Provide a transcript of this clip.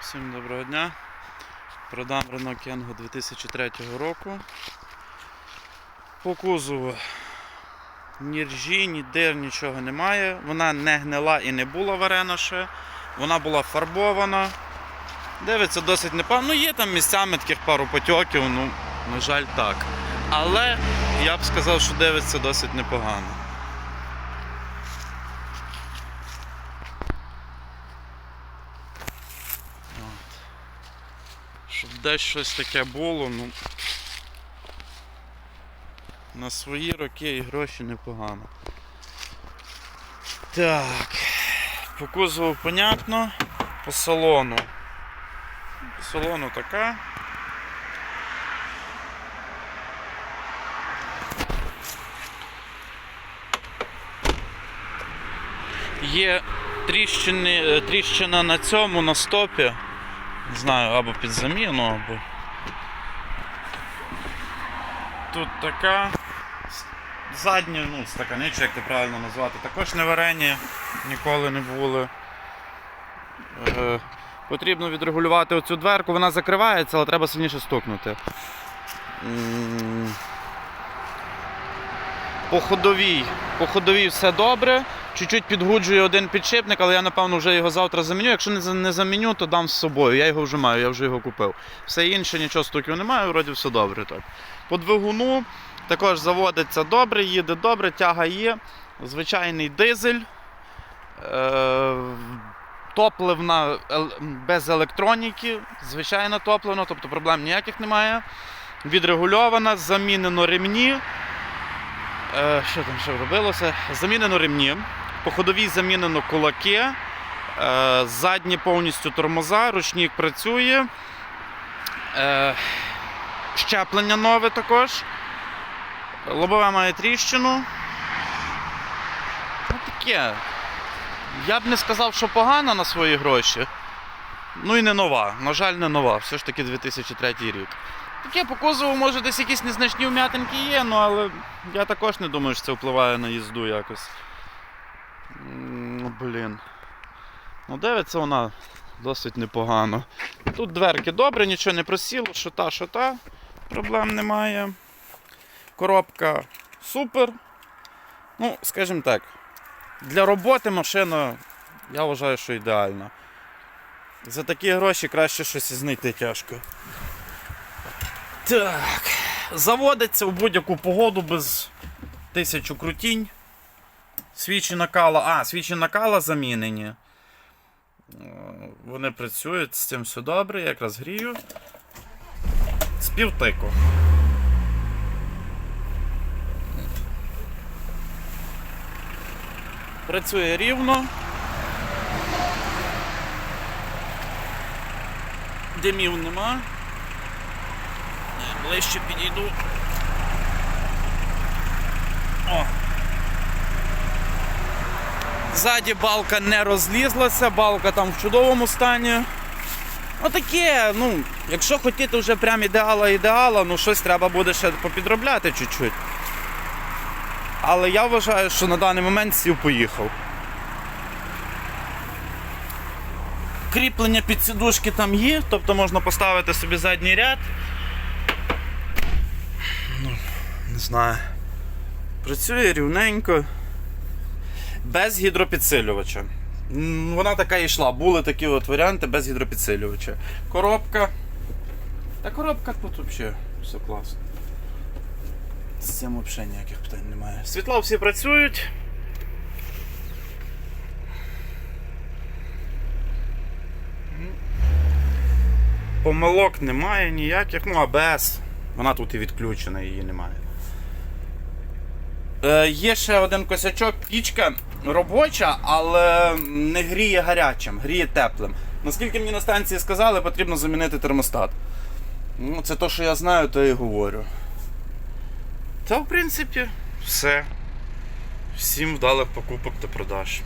Всім доброго дня. Продам Renault Kangoo 2003 року. По кузову ні ржі, ні дир, нічого немає. Вона не гнила і не була варена ще. Вона була фарбована. Дивиться досить непогано. Ну, є там місцями таких пару потьоків, ну, на жаль, так. Але я б сказав, що дивиться досить непогано. Щоб десь щось таке було, ну. На свої роки і гроші непогано. Так. По кузову понятно. По салону. По салону така. Є тріщини, е, тріщина на цьому, на стопі. Не знаю, або під заміну, або. Тут така. Задні, ну, стаканичі, як це правильно назвати, також не варені, ніколи не були. Е, потрібно відрегулювати оцю дверку, вона закривається, але треба сильніше стукнути. По ходовій. По ходовій все добре. Чуть-чуть підгуджує один підшипник, але я напевно вже його завтра заміню. Якщо не заміню, то дам з собою. Я його вже маю, я вже його купив. Все інше, нічого стуків немає, вроді все добре. Так. По двигуну також заводиться добре, їде добре, тяга є. Звичайний дизель. Е, топливна без електроніки, звичайно топливно, тобто проблем ніяких немає. Відрегульована, замінено ремні. Е, що там ще робилося? Замінено ремні. По ходовій замінено кулаки. Е, задні повністю тормоза, ручник працює. Е, щеплення нове також. Лобове має тріщину. Ну таке. Я б не сказав, що погана на свої гроші. Ну і не нова. На жаль, не нова. Все ж таки 2003 рік. Таке по кузову, може, десь якісь незначні вм'ятинки є, ну але я також не думаю, що це впливає на їзду якось. Ну, блін. Ну, дивиться вона досить непогано. Тут дверки добре, нічого не просіло, що та, що та. Проблем немає. Коробка супер. Ну, скажімо так, для роботи машина, я вважаю, що ідеальна. За такі гроші краще щось знайти тяжко. Так. Заводиться в будь-яку погоду без тисячу крутінь. Свічі накала. А, свічі накала замінені. Е, Вони працюють, з цим все добре, я якраз грію. З півтику. Працює рівно. Димів нема. Ближче підійду. О. Ззаді балка не розлізлася, балка там в чудовому стані. Отаке, ну, якщо хотіти вже прям ідеала ідеала, ну щось треба буде ще попідробляти чуть-чуть. Але я вважаю, що на даний момент сів поїхав. Кріплення під сідушки там є, тобто можна поставити собі задній ряд. Ну, не знаю. Працює рівненько. Без гідропідсилювача. Вона така і йшла. Були такі от варіанти без гідропідсилювача. Коробка. Та коробка тут взагалі все класно. З цим взагалі ніяких питань немає. Світла всі працюють. Помилок немає ніяких, ну АБС. Вона тут і відключена, її немає. Е, є ще один косячок, пічка робоча, але не гріє гарячим, гріє теплим. Наскільки мені на станції сказали, потрібно замінити термостат. Ну, це те, що я знаю, то і говорю. Та, в принципі, все. Всім вдалих покупок та продаж.